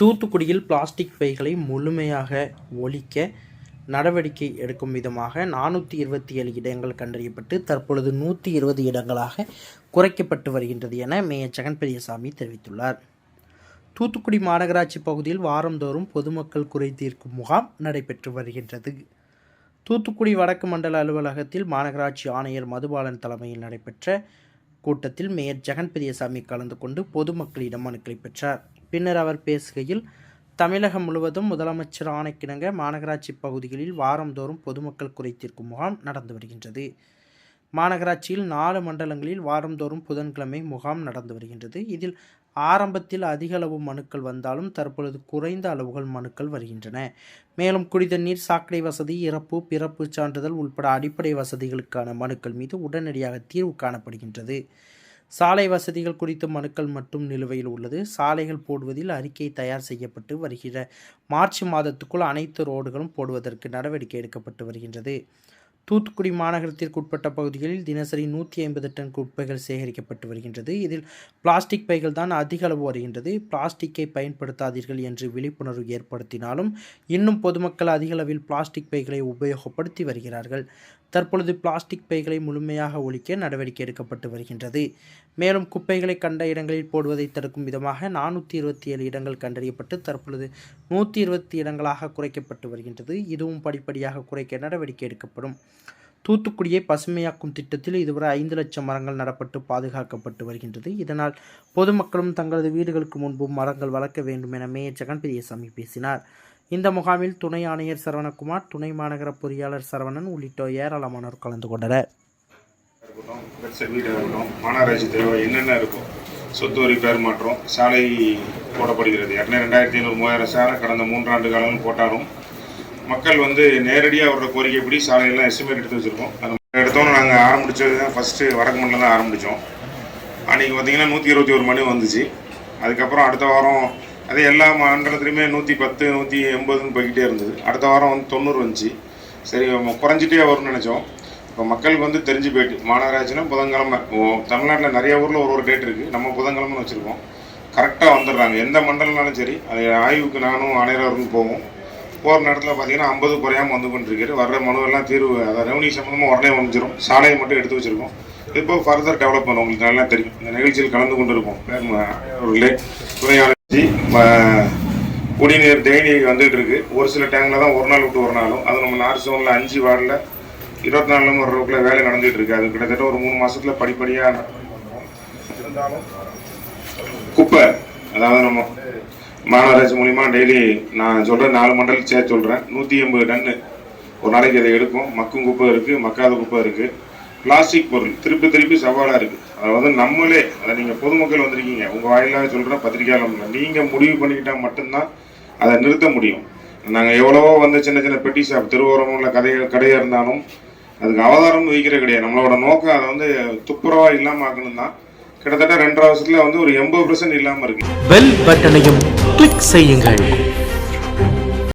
தூத்துக்குடியில் பிளாஸ்டிக் பைகளை முழுமையாக ஒழிக்க நடவடிக்கை எடுக்கும் விதமாக நானூற்றி இருபத்தி ஏழு இடங்கள் கண்டறியப்பட்டு தற்பொழுது நூற்றி இருபது இடங்களாக குறைக்கப்பட்டு வருகின்றது என மேயர் ஜெகன் பெரியசாமி தெரிவித்துள்ளார். தூத்துக்குடி மாநகராட்சி பகுதியில் வாரந்தோறும் பொதுமக்கள் குறை தீர்க்கும் முகாம் நடைபெற்று வருகின்றது. தூத்துக்குடி வடக்கு மண்டல அலுவலகத்தில் மாநகராட்சி ஆணையர் மதுபாலன் தலைமையில் நடைபெற்ற கூட்டத்தில் மேயர் ஜெகன் பெரியசாமி கலந்து கொண்டு பொதுமக்களிடம் மனுக்களை பெற்றார். பின்னர் அவர் பேசுகையில் தமிழகம் முழுவதும் முதலமைச்சர் ஆணைக்கிணங்க மாநகராட்சி பகுதிகளில் வாரந்தோறும் பொதுமக்கள் குறை முகாம் நடந்து வருகின்றது. மாநகராட்சியில் நாலு மண்டலங்களில் வாரந்தோறும் புதன்கிழமை முகாம் நடந்து வருகின்றது. இதில் ஆரம்பத்தில் அதிக அளவு மனுக்கள் வந்தாலும் தற்பொழுது குறைந்த அளவுகள் மனுக்கள் வருகின்றன. மேலும் குடிதண்ணீர் சாக்கடை வசதி இறப்பு பிறப்பு சான்றிதழ் உள்பட அடிப்படை வசதிகளுக்கான மனுக்கள் மீது உடனடியாக தீர்வு காணப்படுகின்றது. சாலை வசதிகள் குறித்த மனுக்கள் மட்டும் நிலுவையில் உள்ளது. சாலைகள் போடுவதில் அறிக்கை தயார் செய்யப்பட்டு வருகிற மார்ச் மாதத்துக்குள் அனைத்து ரோடுகளும் போடுவதற்கு நடவடிக்கை எடுக்கப்பட்டு வருகின்றது. தூத்துக்குடி மாநகரத்திற்கு உட்பட்ட பகுதிகளில் தினசரி நூற்றி ஐம்பது டன் குப்பைகள் சேகரிக்கப்பட்டு வருகின்றது. இதில் பிளாஸ்டிக் பைகள் தான் அதிக அளவு வருகின்றது. பிளாஸ்டிக்கை பயன்படுத்தாதீர்கள் என்று விழிப்புணர்வு ஏற்படுத்தினாலும் இன்னும் பொதுமக்கள் அதிக அளவில் பிளாஸ்டிக் பைகளை உபயோகப்படுத்தி வருகிறார்கள். தற்பொழுது பிளாஸ்டிக் பைகளை முழுமையாக ஒழிக்க நடவடிக்கை எடுக்கப்பட்டு வருகின்றது. மேலும் குப்பைகளை கண்ட இடங்களில் போடுவதை தடுக்கும் விதமாக நானூற்றி இருபத்தி ஏழு இடங்கள் கண்டறியப்பட்டு தற்பொழுது நூற்றி இருபத்தி இடங்களாக குறைக்கப்பட்டு வருகின்றது. இதுவும் படிப்படியாக குறைக்க நடவடிக்கை எடுக்கப்படும். தூத்துக்குடியை பசுமையாக்கும் திட்டத்தில் இதுவரை ஐந்து லட்சம் மரங்கள் நடப்பட்டு பாதுகாக்கப்பட்டு வருகின்றது. இதனால் பொதுமக்களும் தங்களது வீடுகளுக்கு முன்பும் மரங்கள் வளர்க்க வேண்டும் என மேயர் ஜெகன் பெரியசாமி பேசினார். இந்த முகாமில் துணை ஆணையர் சரவணகுமார் துணை மாநகர பொறியாளர் சரவணன் உள்ளிட்டோர் ஏராளமானோர் கலந்து கொண்டனர். மாநகராட்சி தேவை என்னென்ன இருக்கும்? சொத்து வரி பேர் மாற்றம் சாலை போடப்படுகிறது. ஏற்கனவே ரெண்டாயிரத்தி ஐநூறு மூவாயிரம் சாலை கடந்த மூன்றாண்டு காலம் போட்டாலும் மக்கள் வந்து நேரடியாக அவரோட கோரிக்கைப்படி சாலையெல்லாம் எஸ்டிமேட் எடுத்து வச்சுருக்கோம். அது எடுத்தோன்னு நாங்கள் ஆரம்பித்தது தான் ஃபஸ்ட்டு வடக்கு மண்டலம் தான் ஆரம்பித்தோம் அன்றைக்கி பார்த்தீங்கன்னா நூற்றி இருபத்தி ஒரு மணி வந்துச்சு. அதுக்கப்புறம் அடுத்த வாரம் அதே எல்லா மண்டலத்துலையுமே நூற்றி பத்து நூற்றி எண்பதுன்னு போய்கிட்டே இருந்தது. அடுத்த வாரம் வந்து தொண்ணூறு வந்துச்சு. சரி குறைஞ்சிட்டே வரும்னு நினச்சோம். இப்போ மக்களுக்கு வந்து தெரிஞ்சு போயிட்டு மாநகராட்சினா புதன்கிழமை தமிழ்நாட்டில் நிறைய ஊரில் ஒரு ஒரு டேட் இருக்குது நம்ம புதன்கிழமைன்னு வச்சுருக்கோம். கரெக்டாக வந்துடுறாங்க. எந்த மண்டலம்னாலும் சரி அது ஆய்வுக்கு நானும் அனைவரும் போவோம். போகிற நேரத்தில் பார்த்தீங்கன்னா ஐம்பது குறையாமல் வந்து கொண்டிருக்காரு வர்ற மனுவெல்லாம் தீர்வு அதாவது ரெவன்யூ சம்மந்தமாக உடனே முடிஞ்சிடும் சாலையை மட்டும் எடுத்து வச்சுருக்கோம். இப்போ ஃபர்தர் டெவலப் பண்ண உங்களுக்கு நல்லா தெரியும். இந்த நிகழ்ச்சியில் கலந்து கொண்டு இருக்கோம் அவர்களே குடிநீர் தேனி வந்துகிட்டு இருக்கு ஒரு சில டேங்கில் தான் ஒரு நாள் விட்டு ஒரு நாளும். அது நம்ம நார்த் ஜோனில் அஞ்சு வார்டில் இருபத்தி நாலு மணி வேலை நடந்துகிட்டு இருக்கு அது கிட்டத்தட்ட ஒரு மூணு மாதத்தில் படிப்படியாக இருந்தாலும் குப்பை அதாவது நம்ம மாநகராட்சி மூலிமா டெய்லி நான் சொல்கிறேன் நாலு மண்டல் சேர்த்து சொல்கிறேன் நூற்றி எண்பது டன்னு ஒரு நாளைக்கு அதை எடுக்கும் மக்கும் குப்பை இருக்குது மக்காத குப்பை இருக்குது பிளாஸ்டிக் பொருள் திருப்பி திருப்பி சவாலாக இருக்குது அதை வந்து நம்மளே அதை நீங்கள் பொதுமக்கள் வந்திருக்கீங்க. உங்கள் வாயிலாக சொல்கிறேன் பத்திரிகையாளர் நீங்கள் முடிவு பண்ணிக்கிட்டால் மட்டும்தான் அதை நிறுத்த முடியும். நாங்கள் எவ்வளவோ வந்து சின்ன சின்ன பெட்டி ஷாப் திருவோரமுள்ள கதை கடையாக இருந்தாலும் அதுக்கு அவதாரம் வைக்கிற கிடையாது. நம்மளோட நோக்கம் அதை வந்து துப்புரவாக இல்லாமல் ஆக்கணும் தான் கிட்டத்தட்ட ரெண்டரை வருஷத்துல வந்து ஒரு எண்பது பர்சன்ட் இல்லாமல் இருக்கு. பெல் பட்டனையும் கிளிக் செய்யுங்கள்.